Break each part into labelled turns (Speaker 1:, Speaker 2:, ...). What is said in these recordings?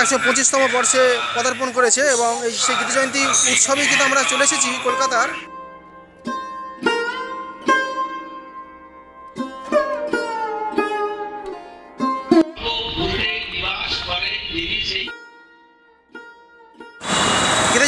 Speaker 1: একশো পঁচিশতম বর্ষে পদার্পণ করেছে এবং এই সেই গীতা জয়ন্তী উৎসবে কিন্তু আমরা চলে এসেছি কলকাতার।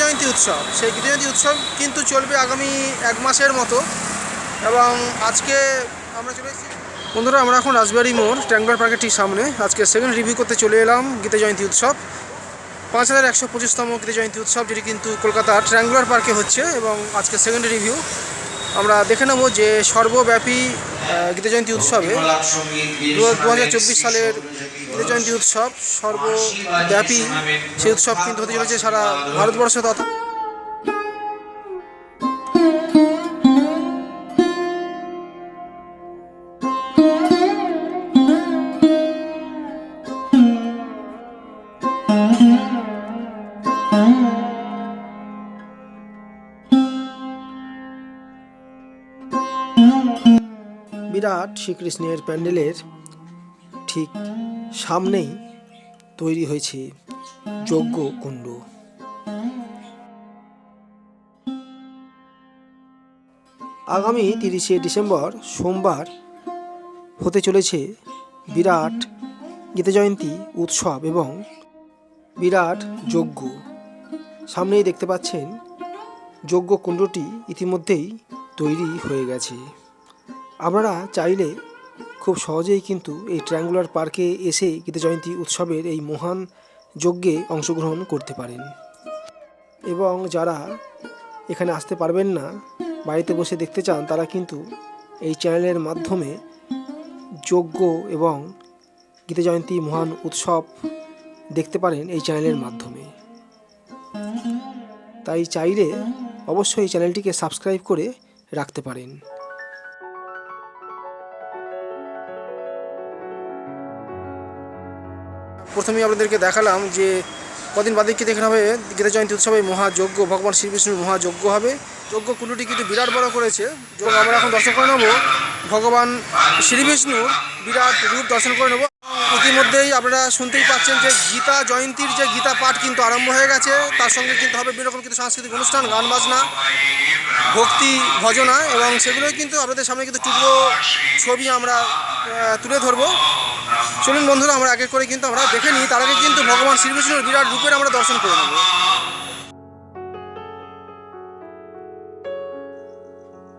Speaker 1: জয়ন্তী উৎসব, সেই গীতা জয়ন্তী উৎসব কিন্তু চলবে আগামী এক মাসের মতো এবং আজকে আমরা চলে এসেছি বন্ধুরা, আমরা এখন রাজবাড়ি মোড় ট্যাঙ্গলার পার্কের ঠিক সামনে। আজকে সেকেন্ড রিভিউ করতে চলে এলাম গীতা জয়ন্তী উৎসব। পাঁচ হাজার একশো পঁচিশতম গীতা জয়ন্তী উৎসব, যেটি কিন্তু কলকাতার ট্র্যাঙ্গুলার পার্কে হচ্ছে এবং আজকে সেকেন্ড রিভিউ আমরা দেখে নেব যে সর্বব্যাপী গীতা জয়ন্তী উৎসবে দু সালের গীতা জয়ন্তী উৎসব সর্বব্যাপী। সেই উৎসব কিন্তু হতে চলেছে সারা ভারতবর্ষ তথা বিরাট শ্রীকৃষ্ণের প্যান্ডেলের ঠিক সামনেই তৈরি হয়েছে যজ্ঞ কুণ্ড। আগামী তিরিশে ডিসেম্বর সোমবার হতে চলেছে বিরাট গীতা জয়ন্তী উৎসব এবং বিরাট যজ্ঞ। সামনেই দেখতে পাচ্ছেন যজ্ঞ কুণ্ডটি ইতিমধ্যেই তৈরি হয়ে গেছে। আপনারা চাইলে খুব সহজেই কিন্তু এই ট্রায়াঙ্গুলার পার্কে এসে গীতা জয়ন্তী উৎসবের এই মহান যজ্ঞে অংশগ্রহণ করতে পারেন। এবং যারা এখানে আসতে পারবেন না, বাড়িতে বসে দেখতে চান, তারা কিন্তু এই চ্যানেলের মাধ্যমে যজ্ঞ এবং গীতা জয়ন্তী মহান উৎসব দেখতে পারেন এই চ্যানেলের মাধ্যমে। তাই চাইলে অবশ্যই চ্যানেলটিকে সাবস্ক্রাইব করে রাখতে পারেন। প্রথমেই আপনাদেরকে দেখালাম যে কদিন বাদে কি দেখে হবে, গীতা জয়ন্তী উৎসবে মহাযজ্ঞ, ভগবান শ্রীবিষ্ণুর মহাযজ্ঞ হবে। যজ্ঞ কুণ্ডুটি কিন্তু বিরাট বড় করেছে। আমরা এখন দর্শন করে নেব। ভগবান শ্রীবিষ্ণুর বিরাট রূপ দর্শন করে নেব। ইতিমধ্যেই আপনারা শুনতেই পাচ্ছেন যে গীতা জয়ন্তীর যে গীতা পাঠ কিন্তু আরম্ভ হয়ে গেছে, তার সঙ্গে কিন্তু হবে বিভিন্ন কিন্তু সাংস্কৃতিক অনুষ্ঠান, গান, বাজনা, ভক্তি, ভজনা এবং সেগুলোই কিন্তু আপনাদের সামনে কিন্তু টুকরো ছবি আমরা তুলে ধরবো। চলুন বন্ধুরা, আমরা আগে করে কিন্তু আমরা দেখে নিই। তার আগে কিন্তু ভগবান শ্রীকৃষ্ণের বিরাট রূপের আমরা দর্শন করে নেব।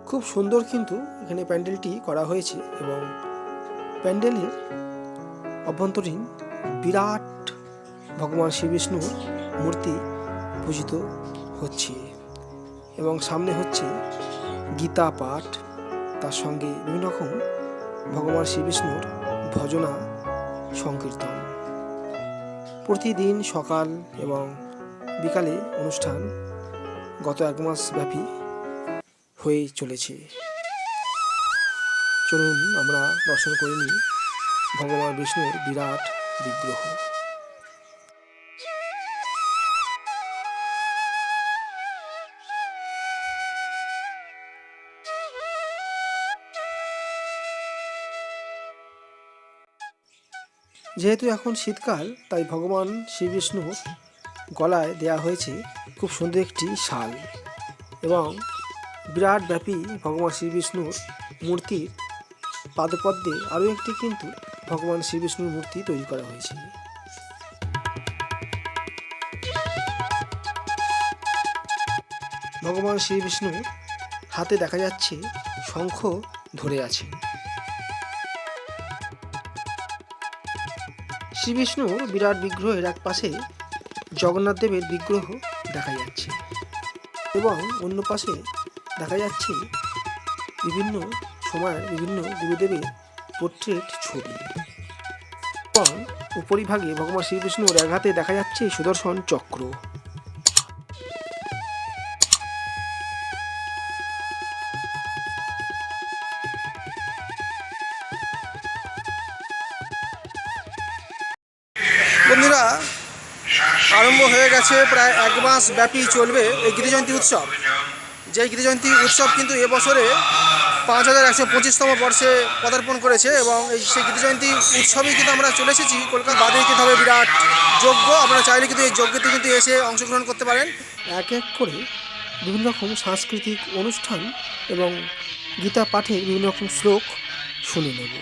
Speaker 1: খুব সুন্দর কিন্তু এখানে প্যান্ডেলটি করা হয়েছে এবং প্যান্ডেলের অভ্যন্তরীণ বিরাট ভগবান শ্রীবিষ্ণুর মূর্তি পূজিত হচ্ছে এবং সামনে হচ্ছে গীতা পাঠ। তার সঙ্গে বিভিন্ন রকম ভগবান শ্রীবিষ্ণুর ভজনা সংকীর্তন। প্রতিদিন সকাল এবং বিকালে অনুষ্ঠান গত এক মাস ব্যাপী হয়ে চলেছে। চলুন আমরা দর্শন করে নিই ভগবান বিষ্ণুর বিরাট বিগ্রহ। যেহেতু এখন শীতকাল, তাই ভগবান শ্রীবিষ্ণুর গলায় দেয়া হয়েছে খুব সুন্দর একটি শাল এবং বিরাট ব্যাপী ভগবান শ্রীবিষ্ণুর মূর্তির পাদপদ্মে আরও একটি কিন্তু ভগবান শ্রীবিষ্ণুর মূর্তি তৈরি করা হয়েছে। ভগবান শ্রীবিষ্ণু হাতে দেখা যাচ্ছে শঙ্খ ধরে আছে। শ্রীবিষ্ণুর বিরাট বিগ্রহের এক পাশে জগন্নাথ দেবের বিগ্রহ দেখা যাচ্ছে এবং অন্য পাশে দেখা যাচ্ছে বিভিন্ন সময় বিভিন্ন গুরুদেবের পোর্ট্রেট ছবি। এবং উপরিভাগে ভগবান শ্রীবিষ্ণুর এক হাতে দেখা যাচ্ছে সুদর্শন চক্র। বন্ধুরা, আরম্ভ হয়ে গেছে প্রায় এক মাস ব্যাপী চলবে এই গীতা জয়ন্তী উৎসব। যে গীতা জয়ন্তী উৎসব কিন্তু এবছরে পাঁচ হাজার একশো পঁচিশতম বর্ষে পদার্পণ করেছে এবং এই সেই গীতা জয়ন্তী উৎসবেই কিন্তু আমরা চলে এসেছি। কলকাতা বাদে কিন্তু হবে বিরাট যজ্ঞ। আপনারা চাইলে কিন্তু এই যজ্ঞতে কিন্তু এসে অংশগ্রহণ করতে পারেন। এক এক করে বিভিন্ন রকম সাংস্কৃতিক অনুষ্ঠান এবং গীতা পাঠে বিভিন্ন রকম শ্লোক শুনে নেব।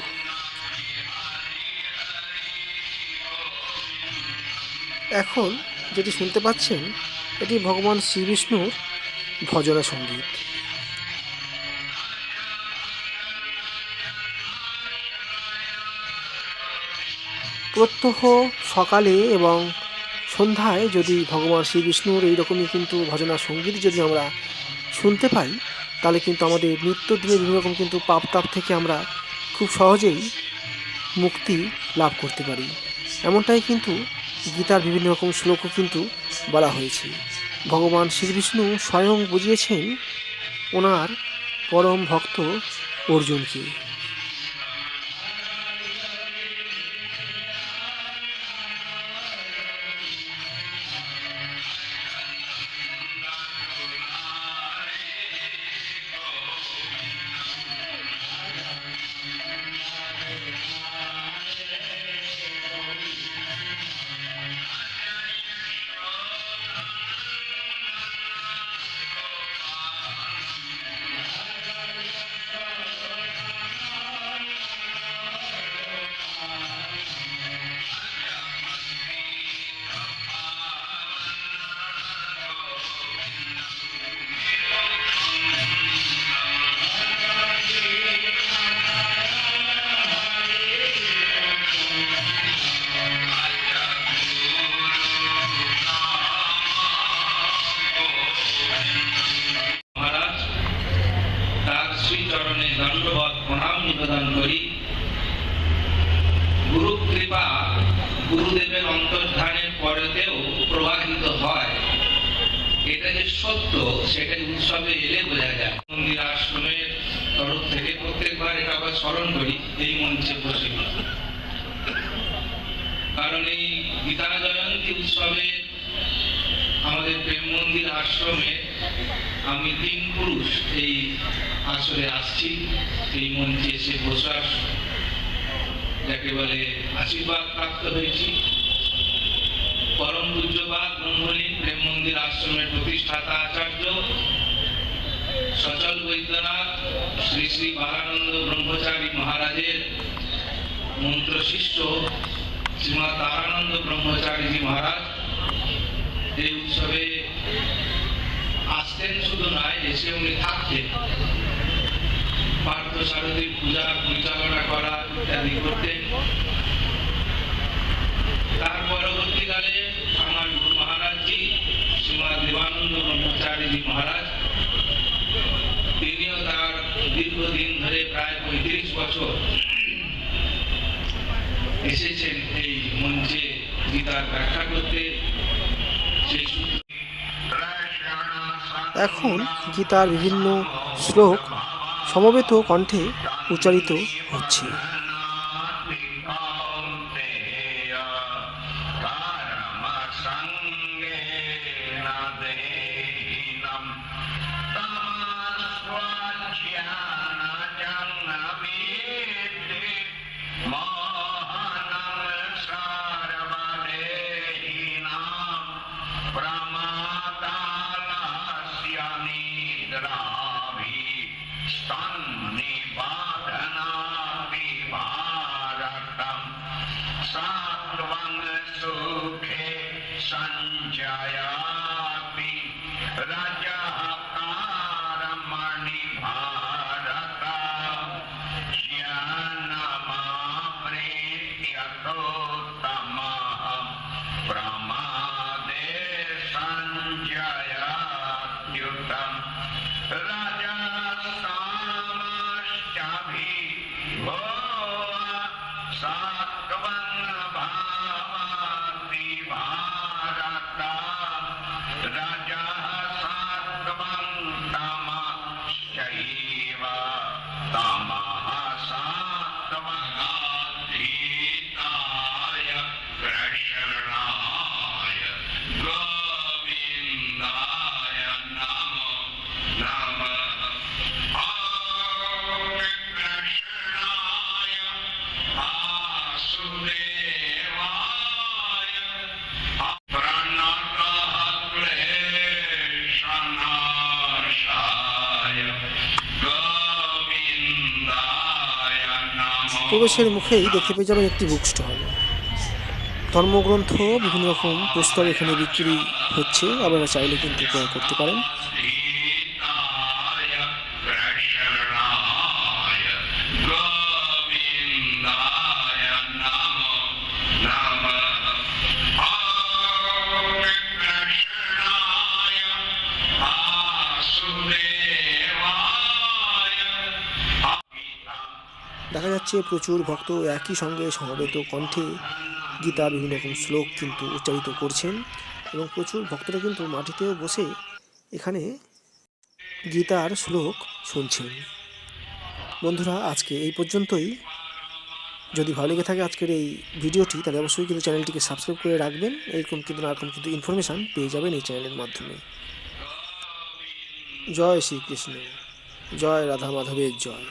Speaker 1: এখন যেটি শুনতে পাচ্ছেন, এটি ভগবান শ্রী বিষ্ণুর ভজনা সংগীত। প্রত্যহ সকালে এবং সন্ধ্যায় যদি ভগবান শ্রী বিষ্ণুর এইরকমই কিন্তু ভজনা সংগীত যদি আমরা শুনতে পাই, তাহলে কিন্তু আমাদের নিত্যদিনের বিভিন্ন রকম কিন্তু পাপ তাপ থেকে আমরা খুব সহজেই মুক্তি লাভ করতে পারি। এমনটাই কিন্তু গীতার বিভিন্ন রকম শ্লোকও কিন্তু বলা হয়েছে। ভগবান শ্রীবিষ্ণু স্বয়ং বুঝিয়েছেন, ওনার পরম ভক্ত অর্জুনকে।
Speaker 2: এটা যে সত্য, সেটা উৎসবে এলে বোঝা যায়। মন্দির আশ্রমের তরফ থেকে প্রত্যেকবার এটা আবার স্মরণ করি, এই মঞ্চে বসে। কারণ এই গীতা জয়ন্তী উৎসবে আমাদের প্রেম মন্দির আশ্রমে আমি তিন পুরুষ এই আসরে আসছি, এই মঞ্চে এসে বসার, যাকে বলে আশীর্বাদ প্রাপ্ত হয়েছি। পরম পূজ্যপাদ ব্রহ্মলীন প্রেম মন্দির আশ্রমের প্রতিষ্ঠাতা আচার্য সচল বৈদ্যনাথ, শ্রী শ্রী বালানন্দ ব্রহ্মচারী মহারাজের মন্ত্র শিষ্য শ্রীমৎ তারানন্দ ব্রহ্মচারীজি মহারাজ। এই উৎসবে আসতেন শুধু নয় এসে উনি থাকতেন। পার্থ সারথীর পূজা, পরিচালনা করা ইত্যাদি করতেন। তার পরবর্তীকালে আমার গুরু মহারাজজি শ্রীমৎ দেবানন্দ ব্রহ্মচারীজি মহারাজ, তিনিও তার দীর্ঘদিন ধরে প্রায় পঁয়ত্রিশ বছর এসেছেন এই মঞ্চে গীতার ব্যাখ্যা করতে।
Speaker 1: এখন গীতার বিভিন্ন শ্লোক সমবেত কণ্ঠে উচ্চারিত হচ্ছে।
Speaker 3: सुखे सञ्जया
Speaker 1: প্রবেশের মুখেই দেখতে পেয়ে যাবেন একটি বুক স্টল ধর্মগ্রন্থ বিভিন্ন রকম পুস্তক এখানে বিক্রি হচ্ছে। আপনারা চাইলে কিন্তু ক্রয় করতে পারেন। সবচেয়ে প্রচুর ভক্ত একই সঙ্গে সমবেত কণ্ঠে গীতা বিভিন্ন রকম শ্লোক কিন্তু উচ্চারিত করছেন এবং প্রচুর ভক্তরা কিন্তু মাটিতেও বসে এখানে গীতার শ্লোক শুনছেন। বন্ধুরা, আজকে এই পর্যন্তই। যদি ভালো লেগে থাকে আজকের এই ভিডিওটি, তাহলে অবশ্যই কিন্তু চ্যানেলটিকে সাবস্ক্রাইব করে রাখবেন। এরকম কিন্তু নারকম কিন্তু ইনফরমেশান পেয়ে যাবেন এই চ্যানেলের মাধ্যমে। জয় শ্রীকৃষ্ণ। জয় রাধা মাধবের জয়।